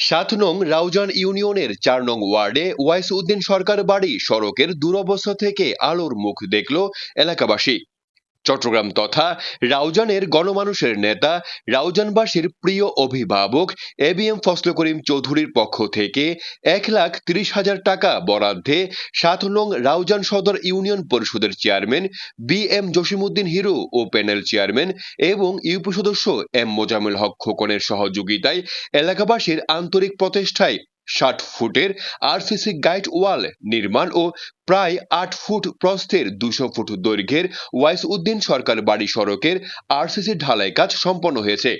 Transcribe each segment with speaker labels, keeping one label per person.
Speaker 1: সাত নং রাউজান ইউনিয়নের চার নং ওয়ার্ডে ওয়াইস উদ্দিন সরকার বাড়ি সড়কের দুরবস্থা থেকে আলোর মুখ দেখল এলাকাবাসী। চট্টগ্রাম তথা রাউজানের গণমানুষের নেতা, রাউজানবাসীর প্রিয় অভিভাবক এ বি এম ফসল করিম চৌধুরীর পক্ষ থেকে এক লাখ ত্রিশ হাজার টাকা বরাদ্দে সাত নং রাউজান সদর ইউনিয়ন পরিষদের chairman B M Jasimuddin Hiru ও প্যানেল চেয়ারম্যান এবং ইউপি সদস্য এম মোজামিল হক খোকনের সহযোগিতায় এলাকাবাসীর আন্তরিক প্রচেষ্টায় ষাট ফুটের আরসিসি গাইড ওয়াল নির্মাণ ও প্রায় আট ফুট প্রস্থের দুশো ফুট দৈর্ঘ্যের ওয়াইস উদ্দিন সরকার বাড়ি সড়কের আরসিসি ঢালাই কাজ সম্পন্ন হয়েছে।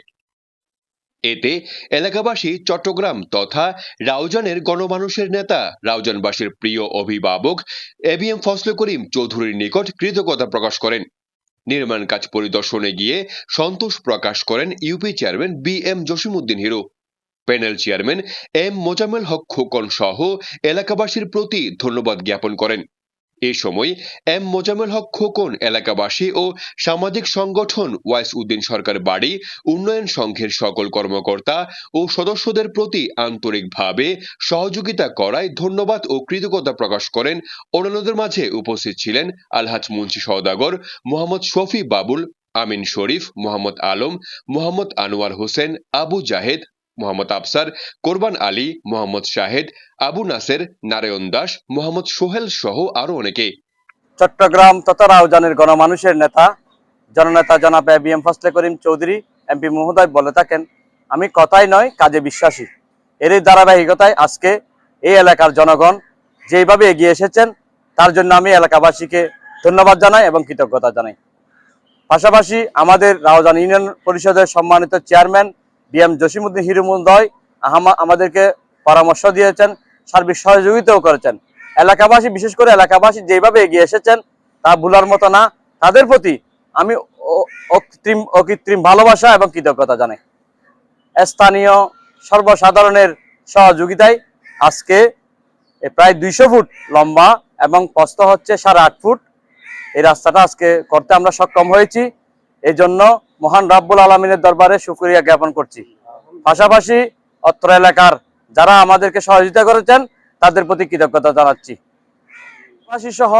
Speaker 1: এতে এলাকাবাসী চট্টগ্রাম তথা রাউজানের গণমানুষের নেতা, রাউজানবাসীর প্রিয় অভিভাবক এ বি ফসল করিম চৌধুরীর নিকট কৃতজ্ঞতা প্রকাশ করেন। নির্মাণ কাজ পরিদর্শনে গিয়ে সন্তোষ প্রকাশ করেন UP chairman B M Jasimuddin Hiru. Panel chairman M Mozammel Haque Khokon সহ এলাকাবাসীর প্রতি ধন্যবাদ জ্ঞাপন করেন। এ সময় এম মোজাম্মেল হক খোকন এলাকাবাসী ও সামাজিক সংগঠন ওয়াইস উদ্দিন সরকার বাড়ি, উন্নয়ন সংঘের সকল কর্মকর্তা ও সদস্যদের প্রতি আন্তরিকভাবে সহযোগিতা করায় ধন্যবাদ ও কৃতজ্ঞতা প্রকাশ করেন। অন্যান্যদের মাঝে উপস্থিত ছিলেন আলহাজ মুন্সি সওদাগর, মোহাম্মদ শফি বাবুল, আমিন শরীফ, মোহাম্মদ আলম, মোহাম্মদ আনোয়ার হোসেন, আবু জাহেদ মোহাম্মদ আফসার, কোরবান আলী, মোহাম্মদ শাহেদ, আবু নাসের, নারায়ণ দাস, মোহাম্মদ সোহেল সহ আরও অনেকে।
Speaker 2: চট্টগ্রাম তথা রাউজানের গণমানুষের নেতা, জননেতা জনাব এ বি এম ফসলে করিম চৌধুরী এমপি মহোদয় বলে থাকেন, আমি কথাই নয়, কাজে বিশ্বাসী। এরই ধারাবাহিকতায় আজকে এই এলাকার জনগণ যেভাবে এগিয়ে এসেছেন, তার জন্য আমি এলাকাবাসীকে ধন্যবাদ জানাই এবং কৃতজ্ঞতা জানাই। পাশাপাশি আমাদের রাউজান ইউনিয়ন পরিষদের সম্মানিত চেয়ারম্যান বি এম জসিমুদ্দিন হিরুমুদয় আমাদেরকে পরামর্শ দিয়েছেন, সার্বিক সহযোগিতাও করেছেন। এলাকাবাসী, বিশেষ করে এলাকাবাসী যেভাবে এগিয়ে এসেছেন, তা ভুলার মতো না। তাদের প্রতি আমি অকৃত্রিম অকৃত্রিম ভালোবাসা এবং কৃতজ্ঞতা জানাই। স্থানীয় সর্বসাধারণের সহযোগিতায় আজকে প্রায় দুইশো ফুট লম্বা এবং প্রস্থ হচ্ছে সাড়ে আট ফুট। এই রাস্তাটা আজকে করতে আমরা সক্ষম হয়েছি। এই জন্য মহান রাব্বুল আলমিনের দরবারে শুক্রিয়া জ্ঞাপন করছি। পাশাপাশি অত্র এলাকার যারা আমাদেরকে সহযোগিতা করেছেন, তাদের প্রতি কৃতজ্ঞতা জানাচ্ছি। সহ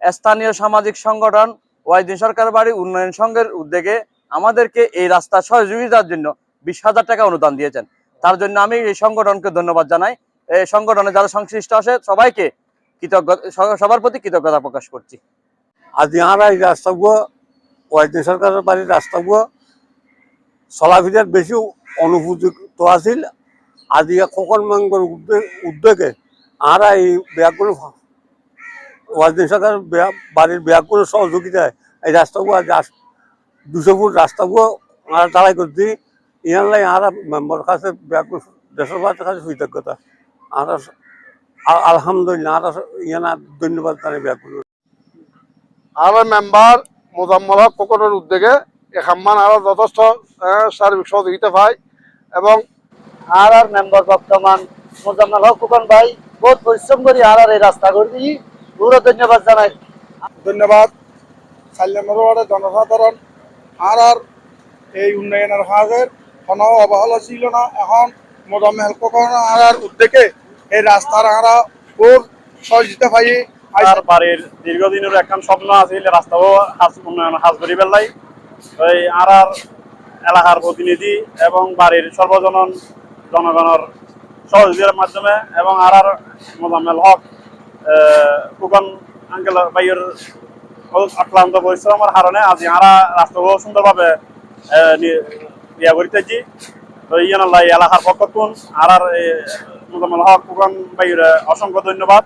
Speaker 2: স্থানীয় সামাজিক সংগঠন ওয়াইদিন সরকার বাড়ি উন্নয়ন সংঘের উদ্যোগে আমাদেরকে এই রাস্তা সহযোগিতার জন্য বিশ হাজার টাকা অনুদান দিয়েছেন। তার জন্য আমি এই সংগঠনকে ধন্যবাদ জানাই। এই সংগঠনে যারা সংশ্লিষ্ট আছে, সবাইকে কৃতজ্ঞ সবার প্রতি কৃতজ্ঞতা প্রকাশ করছি।
Speaker 3: আজ ইহারা এই রাস্তাগুলো ওয়াইদিন সরকারের বাড়ির রাস্তাগুলো চলাফেরার বেশি অনুপযুক্ত আছিল। আজ কখন মাঙ্গর উদ্যোগে আরা এই ব্যাগগুলো ওয়াইদিন সরকারের ব্যাগ- বাড়ির ব্যাগগুলো সহযোগিতায় এই রাস্তাগুলো দুশো ফুট রাস্তাগুলো আমরা তারাই করছি ইহার লাই আরা মেম্বার কাছে ব্যাগগুলো দেশের বাড়ির কাছে কৃতজ্ঞতা। আর আলহামদুলিল্লাহ, আর ইয়ানা ধন্যবাদ তার ব্যাগগুলো
Speaker 4: আর মেম্বার মোজাম্মল হক খোকনের উদ্যোগে এখাম্মান আরও যথেষ্ট সার্বিক সহযোগিতা পায় এবং
Speaker 5: আর আর মেম্বার বর্তমান মোজাম্মেল হক খোকন ভাই বহুত পরিশ্রম করি আর আর এই রাস্তা করে দিই পুরো ধন্যবাদ জানাই।
Speaker 4: ধন্যবাদ। সাল্লামের জনসাধারণ, আর আর এই উন্নয়নের কাজের কোনো অবহেলা ছিল না। এখন মোজাম্মেল খোকন আর আর উদ্যোগে এই রাস্তার আরা খুব সহযোগিতা পাই
Speaker 2: আর বাড়ির দীর্ঘদিনের একখান স্বপ্ন আছিল রাস্তাও উন্নয়ন হাজ করি পেলাই ওই আর আর এলাকার প্রতিনিধি এবং বাড়ির সর্বজনন জনগণের সহযোগিতার মাধ্যমে এবং আর আর মোজাম্মেল হক ফুকন আঙ্কেল ভাইয়ের আক্রান্ত পরিশ্রমের কারণে আজি আরা রাস্তাও সুন্দরভাবে ইয়া করিতেছি। তো ইয়ান এলাকার পক্ষ আর আর মোজাম্মেল হক, ফুকন ভাইয়ের অসংখ্য ধন্যবাদ।